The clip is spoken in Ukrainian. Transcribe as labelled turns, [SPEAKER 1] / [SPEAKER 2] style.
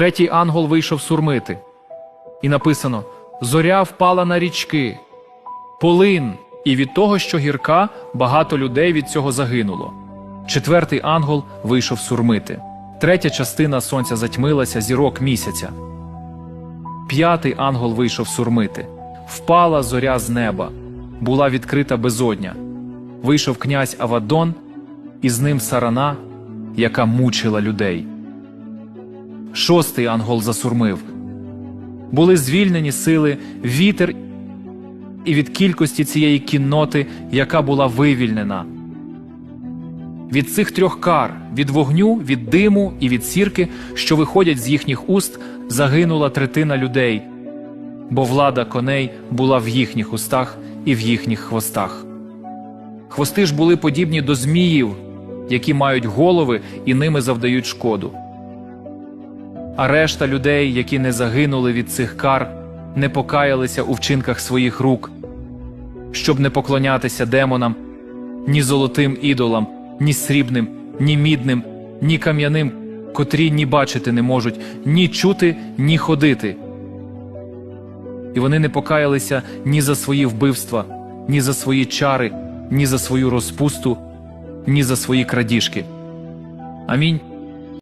[SPEAKER 1] Третій ангел вийшов сурмити. І написано: Зоря впала на річки, полин, і від того, що гірка, багато людей від цього загинуло. Четвертий ангел вийшов сурмити. Третя частина сонця затьмилася, зірок місяця. П'ятий ангел вийшов сурмити. Впала зоря з неба, була відкрита безодня. Вийшов князь Авадон, і з ним сарана, яка мучила людей. Шостий ангел засурмив. Були звільнені сили, вітер і від кількості цієї кінноти, яка була вивільнена. Від цих трьох кар від вогню, від диму і від сірки, що виходять з їхніх уст, загинула третина людей, бо влада коней була в їхніх устах і в їхніх хвостах. Хвости ж були подібні до зміїв, які мають голови і ними завдають шкоду. А решта людей, які не загинули від цих кар, не покаялися у вчинках своїх рук, щоб не поклонятися демонам, ні золотим ідолам, ні срібним, ні мідним, ні кам'яним, котрі ні бачити не можуть, ні чути, ні ходити. І вони не покаялися ні за свої вбивства, ні за свої чари, ні за свою розпусту, ні за свої крадіжки. Амінь.